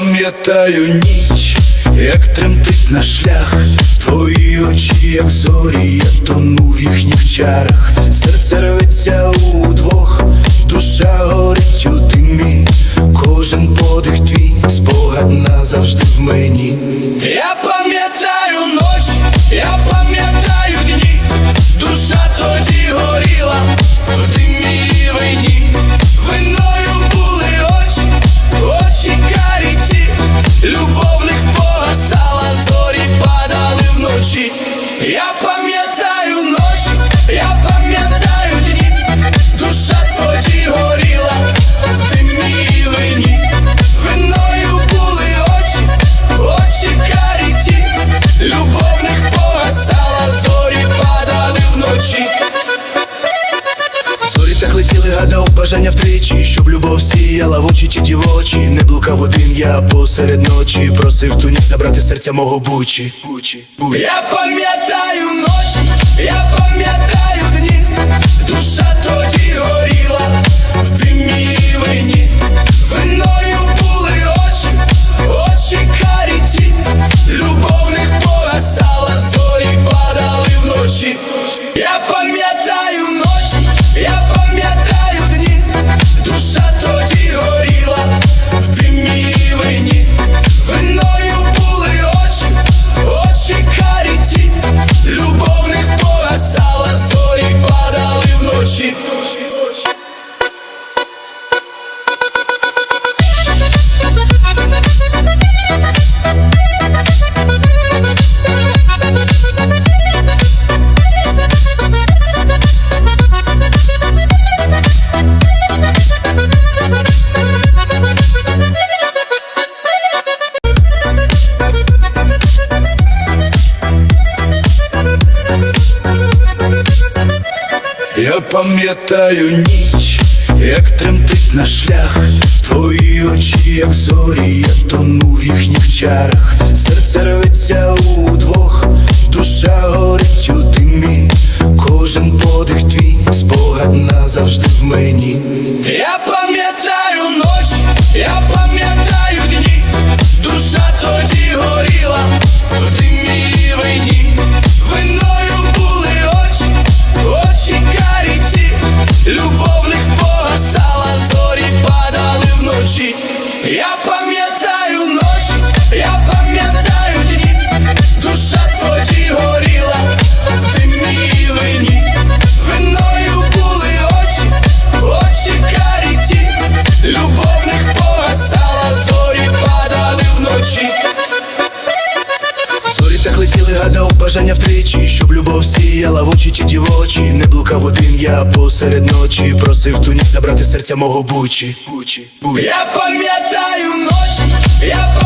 пам'ятаю ніч, як тремтить на шлях, твої очі, як зорі, я тону в їхніх чарах, серце рветься удвох, душа горить у димі, кожен подих твій, спогад назавжди в мені. Я сіяла в очі ті дівочі. Не блукав один я посеред ночі, просив ту ніч забрати серця мого бучі. Я пам'ятаю пам'ятаю ніч, як тремтить на шлях, твої очі, як зорі, я тону в їхніх чарах, серце рветься у душа Я пам'ятаю ночі, я пам'ятаю дні, душа тоді горіла в вині, виною були очі, очі карі ті, любов погасала, зорі падали вночі. Зорі так летіли, гадав бажання любов сіяла в очі ті дівочі. Не блукав один я посеред ночі, просив ту ніч забрати серця мого бучі. Я пам'ятаю ночі, я пам'ятаю